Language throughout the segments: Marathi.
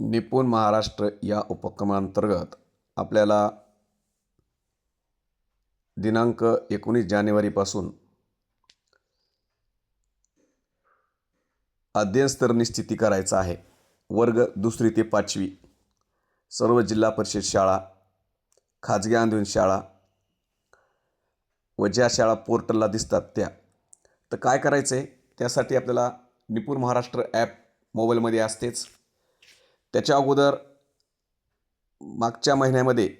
निपुण महाराष्ट्र या उपक्रमांतर्गत आपल्याला दिनांक एकोणीस जानेवारीपासून अध्ययनस्तर निश्चिती करायचा आहे. वर्ग दुसरी ते पाचवी. सर्व जिल्हा परिषद शाळा खाजगी आंदोलन शाळा व ज्या शाळा पोर्टलला दिसतात त्या. तर काय करायचं आहे त्यासाठी आपल्याला निपुण महाराष्ट्र ॲप मोबाईलमध्ये असतेच. त्याच्या अगोदर मागच्या महिन्यामध्ये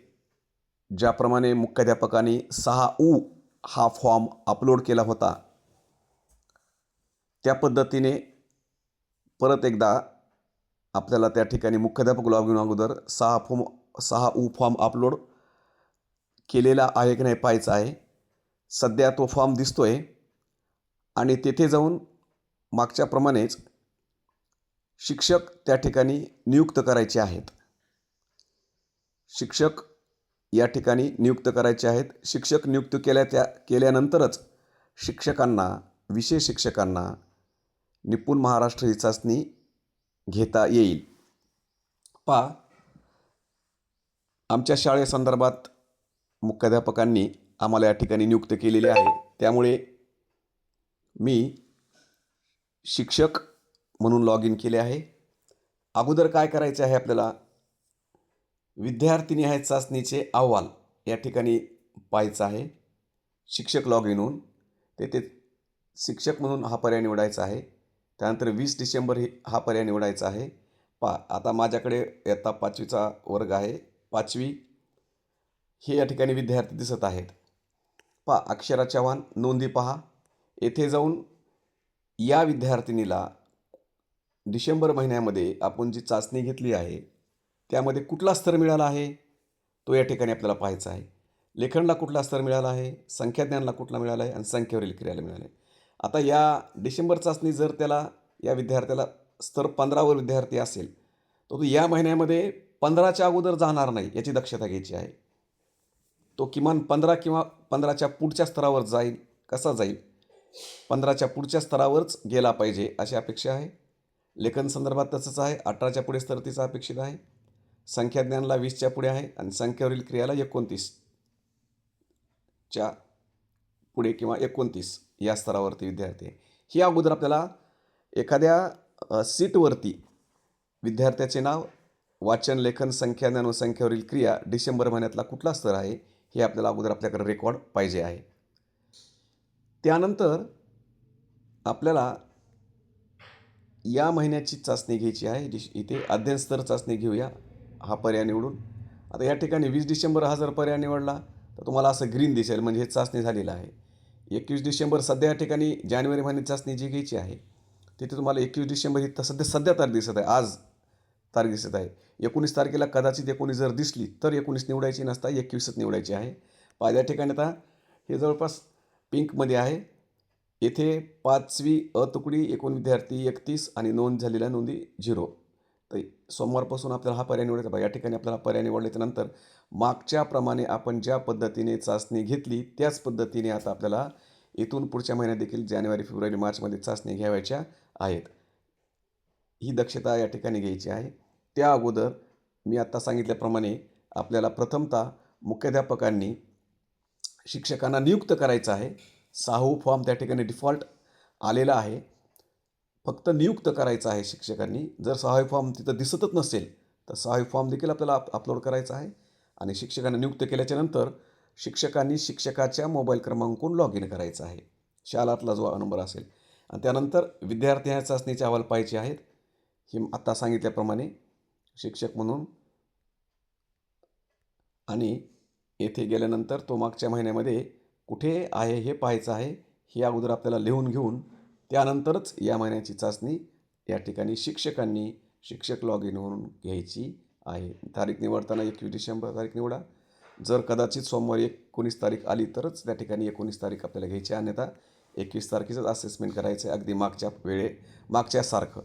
ज्याप्रमाणे मुख्याध्यापकांनी सहा ऊ हा फॉर्म अपलोड केला होता त्या पद्धतीने परत एकदा आपल्याला त्या ठिकाणी मुख्याध्यापक लॉगिन अगोदर सहा फॉर्म सहा ऊ फॉर्म अपलोड केलेला आहे की नाही पाहायचा आहे. सध्या तो फॉर्म दिसतो आहे आणि तेथे जाऊन मागच्याप्रमाणेच शिक्षक त्या ठिकाणी नियुक्त करायचे आहेत. शिक्षक या ठिकाणी नियुक्त करायचे आहेत. शिक्षक नियुक्त केल्या त्या केल्यानंतरच शिक्षकांना विषय शिक्षकांना निपुण महाराष्ट्र ही चाचणी घेता येईल. पा आमच्या शाळेसंदर्भात मुख्याध्यापकांनी आम्हाला या ठिकाणी नियुक्त केलेले आहे. त्यामुळे मी शिक्षक म्हणून लॉग इन केले आहे. अगोदर काय करायचे आहे आपल्याला? विद्यार्थिनी आहेत चाचणीचे अहवाल या ठिकाणी पाहायचं आहे. शिक्षक लॉग इन होऊन तेथे शिक्षक म्हणून हा पर्याय निवडायचा आहे. त्यानंतर वीस डिसेंबर ही हा पर्याय निवडायचा आहे. पा आता माझ्याकडे इयत्ता पाचवीचा वर्ग आहे. पाचवी. हे या ठिकाणी विद्यार्थी दिसत आहेत. पा अक्षरा चव्हाण नोंदी पहा. येथे जाऊन या विद्यार्थिनीला डिसेंबर महिन्यामध्ये आपण जी चाचणी घेतली आहे त्यामध्ये कुठला स्तर मिळाला आहे? तो या ठिकाणी आपल्याला पाहायचा आहे. लेखनला कुठला स्तर मिळाला आहे? संख्याज्ञानला कुठला मिळाला आहे? आणि संख्येवरील क्रियाला मिळाला आहे. आता या डिसेंबर चाचणी जर त्याला या विद्यार्थ्याला स्तर पंधरावर विद्यार्थी असेल तर तो या महिन्यामध्ये पंधराच्या अगोदर जाणार नाही याची दक्षता घ्यायची आहे. तो किमान पंधरा किंवा पंधराच्या पुढच्या स्तरावर जाईल कसा जाईल? पंधराच्या पुढच्या स्तरावरच गेला पाहिजे अशी अपेक्षा आहे. लेखन संदर्भात तसंच आहे. अठराच्या पुढे स्तर अपेक्षित आहे. संख्याज्ञानला वीसच्या पुढे आहे आणि संख्येवरील क्रियाला एकोणतीसच्या पुढे किंवा एकोणतीस या स्तरावरती विद्यार्थी आहे. ही अगोदर आपल्याला एखाद्या सीटवरती विद्यार्थ्याचे नाव वाचन लेखन संख्याज्ञान व संख्येवरील क्रिया डिसेंबर महिन्यातला कुठला स्तर आहे हे आपल्याला अगोदर आपल्याकडे रेकॉर्ड पाहिजे आहे. त्यानंतर आपल्याला या महिन्याची चाचणी घ्यायची आहे इथे अध्ययनस्तर चाचणी घेऊया हा पर्याय निवडून. आता या ठिकाणी वीस डिसेंबर हा जर पर्याय निवडला तर तुम्हाला असं ग्रीन दिसेल म्हणजे हे चाचणी झालेलं आहे. एकवीस डिसेंबर सध्या या ठिकाणी जानेवारी महिन्यात चाचणी जी घ्यायची आहे तिथे तुम्हाला एकवीस डिसेंबर ही तर सध्या सध्या तारीख दिसत आहे आज तारीख दिसत आहे. एकोणीस तारखेला कदाचित एकोणीस जर दिसली तर एकोणीस निवडायची नसता एकवीसच निवडायची आहे. पाहिल्या ठिकाणी आता हे जवळपास पिंकमध्ये आहे. येथे पाचवी अ तुकडी एकूण विद्यार्थी एकतीस आणि नोंद झालेल्या नोंदी झिरो. तर सोमवारपासून आपल्याला हा पर्याय निवडायचा बघा या ठिकाणी आपल्याला पर्याय निवडल्याच्यानंतर मागच्याप्रमाणे आपण ज्या पद्धतीने चाचणी घेतली त्याच पद्धतीने आता आपल्याला इथून पुढच्या महिन्यात देखील जानेवारी फेब्रुवारी मार्चमध्ये चाचणी घ्यावायच्या आहेत. ही दक्षता या ठिकाणी घ्यायची आहे. त्या अगोदर मी आत्ता सांगितल्याप्रमाणे आपल्याला प्रथमतः मुख्याध्यापकांनी शिक्षकांना नियुक्त करायचं आहे. साहू फॉर्म त्या ठिकाणी डिफॉल्ट आलेला आहे. फक्त नियुक्त करायचं आहे शिक्षकांनी. जर सहावी फॉर्म तिथं दिसतच नसेल तर सहावी फॉर्म देखील आपल्याला अप अपलोड करायचा आहे आणि शिक्षकांना नियुक्त केल्याच्यानंतर शिक्षकांनी शिक्षकाच्या मोबाईल क्रमांकून लॉग इन करायचा आहे. शालातला जो नंबर असेल. आणि त्यानंतर विद्यार्थी चाचणीचे अहवाल पाहिजे आहेत. हे आत्ता सांगितल्याप्रमाणे शिक्षक म्हणून आणि येथे गेल्यानंतर तो मागच्या महिन्यामध्ये कुठे आहे हे पाहायचं आहे हे अगोदर आपल्याला लिहून घेऊन त्यानंतरच या महिन्याची चाचणी या ठिकाणी शिक्षकांनी शिक्षक लॉग इन होऊन घ्यायची आहे. तारीख निवडताना एकवीस डिसेंबर तारीख निवडा. जर कदाचित सोमवारी एकोणीस तारीख आली तरच त्या ठिकाणी एकोणीस तारीख आपल्याला घ्यायची अन्यथा एकवीस तारखेचंच असेसमेंट करायचं आहे अगदी मागच्या वेळे मागच्यासारखं